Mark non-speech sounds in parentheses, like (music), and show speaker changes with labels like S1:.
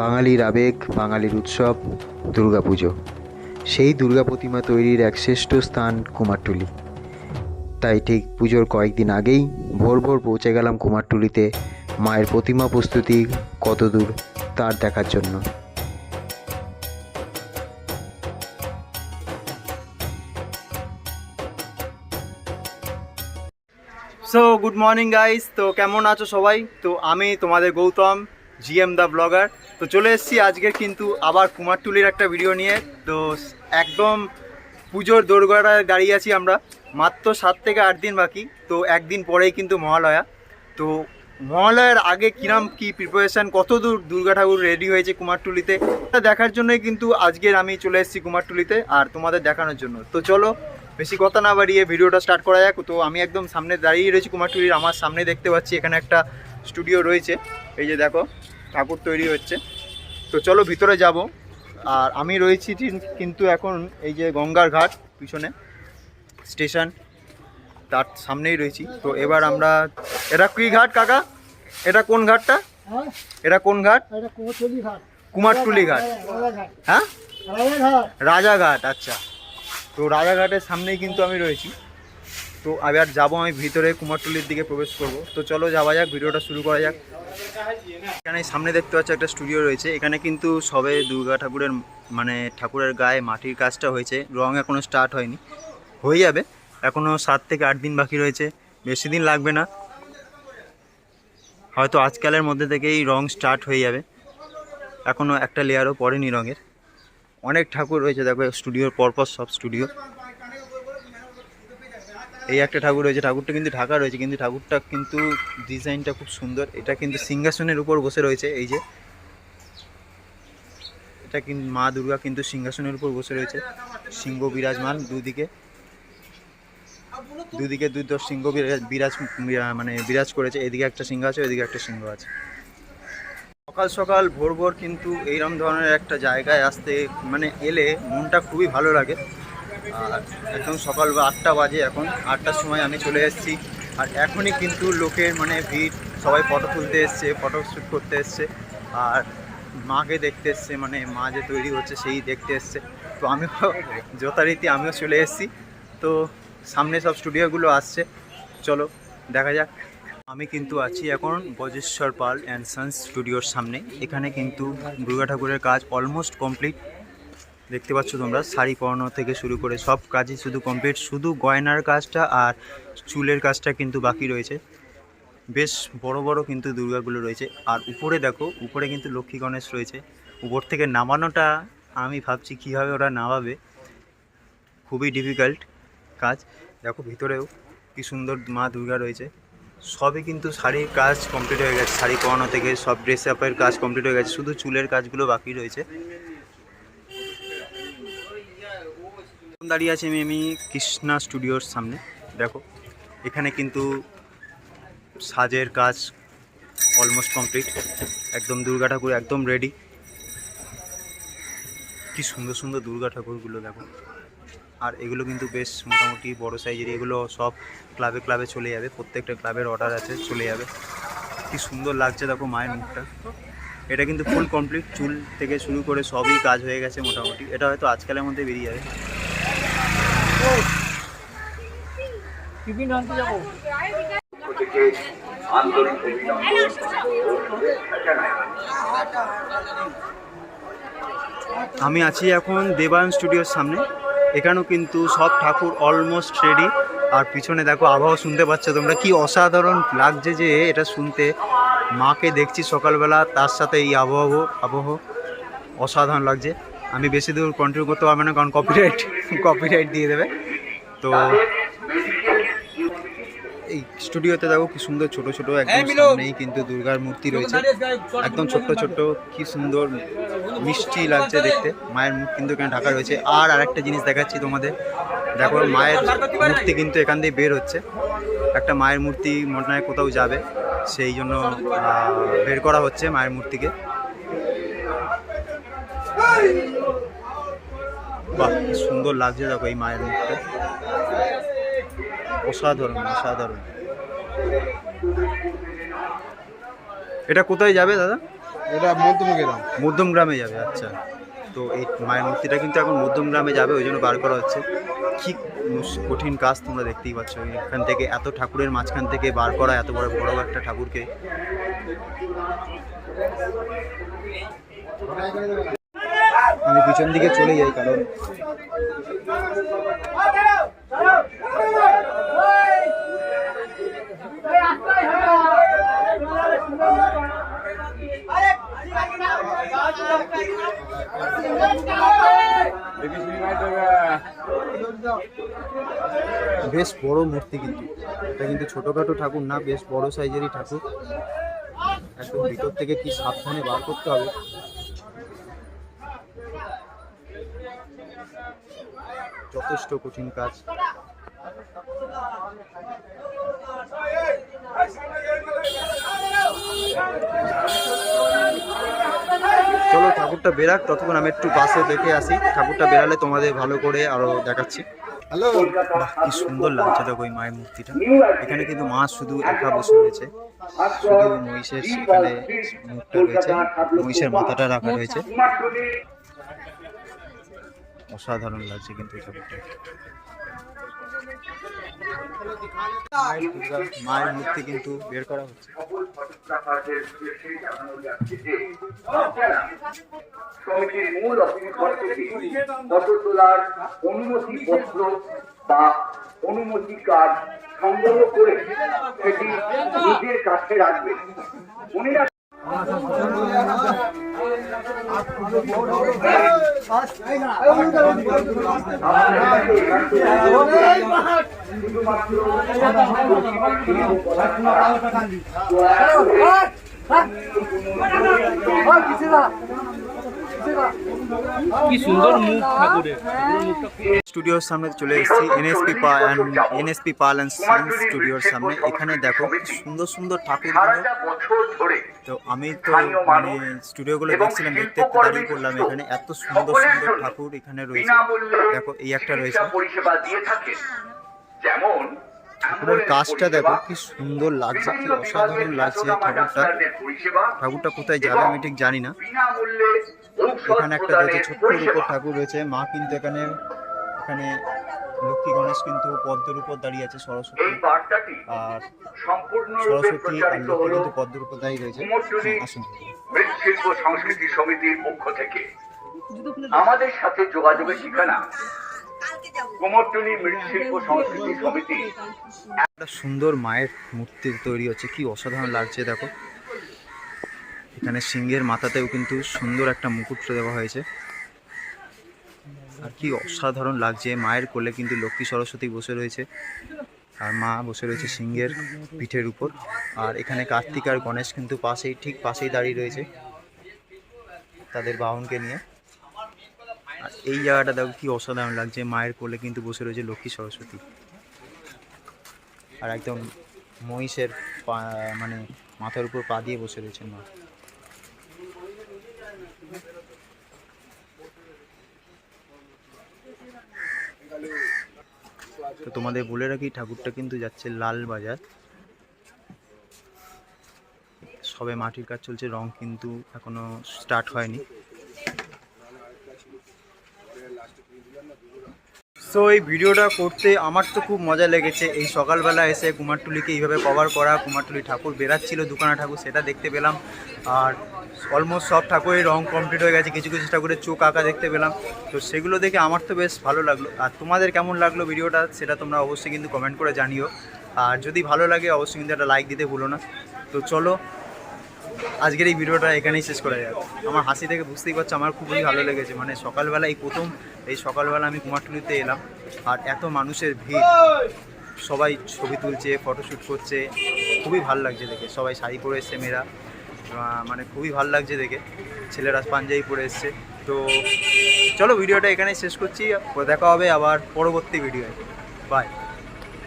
S1: বাঙালির আবেগ, বাঙালির উৎসব, দুর্গাপুজো। সেই দুর্গা প্রতিমা তৈরির এক শ্রেষ্ঠ স্থান কুমারটুলি। তাই ঠিক পুজোর কয়েকদিন আগেই ভোর ভোর পৌঁছে গেলাম কুমারটুলিতে। মায়ের প্রতিমা প্রস্তুতি কত দূর তার দেখার জন্য।
S2: সো গুড মর্নিং গাইস তো কেমন আছো সবাই? তো আমি তোমাদের গৌতম জিএম দ্য ব্লগার তো চলে এসেছি আজকে কিন্তু আবার কুমারটুলির একটা ভিডিও নিয়ে। তো একদম পুজোর দোরগড়ায় দাঁড়িয়ে আছি আমরা। মাত্র সাত থেকে আট দিন বাকি, তো একদিন পরেই কিন্তু মহালয়া। তো মহালয়ার আগে কিরাম কি প্রিপারেশন কত দূর দুর্গা ঠাকুর রেডি হয়েছে কুমারটুলিতে, তা দেখার জন্যই কিন্তু আজকের আমি চলে এসেছি কুমারটুলিতে আর তোমাদের দেখানোর জন্য। তো চলো, বেশি কথা না বাড়িয়ে ভিডিওটা স্টার্ট করা যাক। তো আমি একদম সামনে দাঁড়িয়ে রয়েছি কুমারটুলির, আমার সামনে দেখতে পাচ্ছি এখানে একটা স্টুডিও রয়েছে। এই যে দেখো ঠাকুর তৈরি হচ্ছে। তো চলো ভিতরে যাব। আর আমি রয়েছি কিন্তু এখন এই যে গঙ্গার ঘাট পিছনে স্টেশন তার সামনেই রয়েছি। তো এবার আমরা এটা কি ঘাট কাকা? এটা কোন ঘাটটা?
S3: হ্যাঁ।
S2: এটা কোন ঘাট?
S3: কুমোরটুলি ঘাট।
S2: হ্যাঁ?
S3: রাজাঘাট
S2: আচ্ছা। তো রাজাঘাটের সামনেই কিন্তু আমি রয়েছি। তো এবার যাব আমি ভিতরে কুমারটুলির দিকে প্রবেশ করব। তো চলো যাওয়া যাক, ভিডিওটা শুরু করা যাক। এখানে সামনে দেখতে পাচ্ছ একটা স্টুডিও রয়েছে। এখানে কিন্তু সবে দুর্গা ঠাকুরের মানে ঠাকুরের গায়ে মাটির কাজটা হয়েছে। রং এখনও স্টার্ট হয়নি। হয়ে যাবে। এখনও সাত থেকে আট দিন বাকি রয়েছে। বেশি দিন লাগবে না। হয়তো আজকালের মধ্যে থেকেই রং স্টার্ট হয়ে যাবে। এখনও একটা লেয়ারও পড়েনি রঙের। অনেক ঠাকুর রয়েছে, দেখো, স্টুডিওর পরপর সব স্টুডিও। এই একটা ঠাকুর রয়েছে, ঠাকুরটা কিন্তু ঢাকা রয়েছে, কিন্তু ঠাকুরটা কিন্তু ডিজাইনটা খুব সুন্দর। এটা কিন্তু সিংহাসনের উপর বসে রয়েছে, এই যে। এটা কিন্তু মা দুর্গা কিন্তু সিংহাসনের উপর বসে রয়েছে। সিংহ বিরাজমান দুদিকে। দুদিকে দুই দশ সিংহ বিরাজ মানে বিরাজ করেছে। এদিকে একটা সিংহ আছে, ওইদিকে একটা সিংহ আছে। সকাল সকাল ভোর ভোর কিন্তু এইরকম ধরনের একটা জায়গায় আসতে মানে এলে মনটা খুবই ভালো লাগে। একদম সকাল আটটা বাজে এখন। আটটার সময় আমি চলে এসেছি। আর এখনই কিন্তু লোকের মানে ভিড়, সবাই ফটো তুলতে এসছে ফটো শ্যুট করতে এসছে। আর মাকে দেখতে এসছে মানে মা যে তৈরি হচ্ছে সেই দেখতে এসছে। তো আমিও (laughs) যথারীতি আমিও চলে এসেছি। তো সামনে সব স্টুডিওগুলো আসছে। চলো, দেখা যাক। আমি কিন্তু আছি এখন বজেশ্বর পাল অ্যান্ড সানস স্টুডিওর সামনে। এখানে কিন্তু দুর্গা ঠাকুরের কাজ অলমোস্ট কমপ্লিট দেখতে পাচ্ছ তোমরা, শাড়ি পরানো থেকে শুরু করে সব কাজই শুধু কমপ্লিট শুধু গয়নার কাজটা আর চুলের কাজটা কিন্তু বাকি রয়েছে। বেশ বড় বড় কিন্তু দুর্গাগুলো রয়েছে। আর উপরে দেখো, উপরে কিন্তু লক্ষ্মী গণেশ রয়েছে। উপর থেকে নামানোটা আমি ভাবছি কীভাবে ওরা নামাবে। খুবই ডিফিকাল্ট কাজ। দেখো ভিতরেও কি সুন্দর মা দুর্গা রয়েছে। সবই কিন্তু শাড়ির কাজ কমপ্লিট হয়ে গেছে। শাড়ি পরানো থেকে সব ড্রেস আপের কাজ কমপ্লিট হয়ে গেছে। শুধু চুলের কাজগুলো বাকি রয়েছে। দাঁড়িয়ে আছি আমি আমি কৃষ্ণা স্টুডিওর সামনে। দেখো, এখানে কিন্তু সাজের কাজ অলমোস্ট কমপ্লিট একদম দুর্গা ঠাকুর একদম রেডি কি সুন্দর সুন্দর দুর্গা ঠাকুরগুলো দেখো। আর এগুলো কিন্তু বেশ মোটামুটি বড় সাইজের এগুলো সব ক্লাবে ক্লাবে চলে যাবে। প্রত্যেকটা ক্লাবের অর্ডার আছে, চলে যাবে। কি সুন্দর লাগছে দেখো মায়ের মুখটা। এটা কিন্তু ফুল কমপ্লিট চুল থেকে শুরু করে সবই কাজ হয়ে গেছে মোটামুটি। এটা হয়তো আজকালের মধ্যে বেরিয়ে যাবে। আমি আছি এখন দেবায়ন স্টুডিওর সামনে। এখানেও কিন্তু সব ঠাকুর অলমোস্ট রেডি আর পিছনে দেখো, আবহাওয়া শুনতে পাচ্ছ তোমরা। কি অসাধারণ লাগছে যে এটা শুনতে। মাকে দেখছি সকালবেলা, তার সাথে এই আবহাওয়া আবহাওয়া অসাধারণ লাগছে। আমি বেশি দূর কন্টিনিউ করতে পারব না কারণ কপিরাইট কপিরাইট দিয়ে দেবে। তো এই স্টুডিওতে দেখো কি সুন্দর ছোট ছোট একদম সামনেই কিন্তু দুর্গার মূর্তি রয়েছে। একদম ছোট্ট ছোট্ট কি সুন্দর মিষ্টি লাগছে দেখতে। মায়ের মুখ কিন্তু এখানে ঢাকা রয়েছে। আর আরেকটা জিনিস দেখাচ্ছি তোমাদের। দেখো মায়ের মূর্তি কিন্তু এখান দিয়ে বের হচ্ছে। একটা মায়ের মূর্তি মনে হয় কোথাও যাবে। সেই জন্য বের করা হচ্ছে মায়ের মূর্তিকে। বাহ সুন্দর লাগছে দেখো এই মায়ের মুখটা। অসাধারণ অসাধারণ। এটা কোথায় যাবে দাদা?
S4: এটা মধ্যম গ্রাম
S2: মধ্যম গ্রামে যাবে আচ্ছা। তো এই মায়ের মূর্তিটা কিন্তু এখন মধ্যম গ্রামে যাবে ওই জন্য বার করা হচ্ছে। কি মুশ- কঠিন কাজ তোমরা দেখতেই পাচ্ছ এখান থেকে এত ঠাকুরের মাঝখান থেকে বার করা এত বড় বড় একটা ঠাকুরকে। আমি পিছন দিকে চলে যাই, কারণ বেশ বড় মূর্তি কিন্তু। এটা কিন্তু ছোটখাটো ঠাকুর না, বেশ বড় সাইজেরই ঠাকুর। একদম ভিতর থেকে কি সাবধানে বার করতে হবে? যথেষ্ট কঠিন কাজ। চলো ঠাকুরটা বেরাক ততক্ষণ আমি একটু বাসে দেখে আসি। ঠাকুরটা বেরালে তোমাদের ভালো করে আরও দেখাচ্ছি।
S4: হ্যালো।
S2: বাহ কি সুন্দর লাগছে দেখো এই মায়ের মূর্তিটা। এখানে কিন্তু মা শুধু একা বসে রয়েছে শুধু মহিষের সেখানে মুখটা রয়েছে মহিষের মাথাটা রাখা রয়েছে। অসাধারণ লাগছে কিন্তু মায়ের মূর্তি কিন্তু বের করা হচ্ছে।
S5: তোলার বা অনুমতি কার্ড সংগ্রহ করে সেটি নিজের কাছে রাখবেন মনে রাখবেন
S3: কি সুন্দর মুখ ঠাকুরের।
S2: স্টুডিওর সামনে চলে এসেছি NSP NSP Pal and science স্টুডিওর সামনে। এখানে দেখো সুন্দর সুন্দর
S5: বছর ধরে
S2: তো আমি তো মানে স্টুডিওগুলো দেখছিলাম, দেখতে একটু দাঁড়িয়ে পড়লাম এখানে। এত সুন্দর সুন্দর ঠাকুর এখানে রয়েছে। দেখো, এই একটা রয়েছে।
S5: যেমন
S2: ঠাকুরের কাজটা দেখো, কি সুন্দর লাগছে, কি অসাধারণ লাগছে ঠাকুরটা। ঠাকুরটা কোথায় যাবে আমি ঠিক জানি না। এখানে একটা রয়েছে ছোট্ট
S5: পরিষেবা।
S2: ঠাকুর রয়েছে। মা কিন্তু এখানে এখানে লক্ষ্মী গণেশ কিন্তু পদ্মের উপর দাঁড়িয়ে আছে সরস্বতী। আর সরস্বতী আর
S5: প্রচারিত
S2: লক্ষ্মী কিন্তু পদ্মের উপর দাঁড়িয়ে রয়েছে। আসুন
S5: মৃৎশিল্প সংস্কৃতি সমিতির পক্ষ থেকে। আমাদের সাথে যোগাযোগের ঠিকানা? কুমোরটুলি মৃৎশিল্প সংস্কৃতি সমিতি।
S2: একটা সুন্দর মায়ের মূর্তি তৈরি হচ্ছে। কি অসাধারণ লাগছে দেখো। এখানে সিংহের মাথাতেও কিন্তু সুন্দর একটা মুকুট দেওয়া হয়েছে। আর কি অসাধারণ লাগছে, মায়ের কোলে কিন্তু লক্ষ্মী সরস্বতী বসে রয়েছে। আর মা বসে রয়েছে সিংহের পিঠের উপর। আর এখানে কার্তিক আর গণেশ কিন্তু পাশেই, ঠিক পাশেই দাঁড়িয়ে রয়েছে তাদের বাহনকে নিয়ে। আর এই জায়গাটা দেখো কি অসাধারণ লাগছে, মায়ের কোলে কিন্তু বসে রয়েছে লক্ষ্মী সরস্বতী। আর একদম মহিষের মানে মাথার উপর পা দিয়ে বসে রয়েছেন মা। তো তোমাদের বলে রাখি, ঠাকুরটা কিন্তু যাচ্ছে লাল বাজার। সবে মাটির কাজ চলছে, রং কিন্তু এখনও স্টার্ট হয়নি। সো এই ভিডিওটা করতে আমার তো খুব মজা লেগেছে। এই সকালবেলা এসে কুমারটুলিকে এইভাবে কভার করা, কুমারটুলি ঠাকুর বেরাচ্ছিল দুখানা ঠাকুর সেটা দেখতে পেলাম। আর অলমোস্ট সব ঠাকুরের রং কমপ্লিট হয়ে গেছে, কিছু কিছু ঠাকুরের চোখ আঁকা দেখতে পেলাম। তো সেগুলো দেখে আমার তো বেশ ভালো লাগল। আর তোমাদের কেমন লাগল ভিডিওটা সেটা তোমরা অবশ্যই কিন্তু কমেন্ট করে জানিও। আর যদি ভালো লাগে অবশ্যই কিন্তু একটা লাইক দিতে ভুলো না। তো চলো, আজকের এই ভিডিওটা এখানেই শেষ করা যাবে আমার হাসি থেকে বুঝতেই পারছ আমার খুবই ভালো লেগেছে। মানে সকালবেলা এই প্রথম, এই সকালবেলা আমি কুমারটুলিতে এলাম আর এত মানুষের ভিড়। সবাই ছবি তুলছে ফটোশ্যুট করছে। খুবই ভালো লাগছে দেখে। সবাই শাড়ি পরে এসছে মেয়েরা। মানে খুবই ভালো লাগছে দেখে। ছেলেরা পাঞ্জাবি পরে এসছে। তো চলো ভিডিওটা এখানেই শেষ করছি। দেখা হবে আবার পরবর্তী ভিডিওয়ে। বাই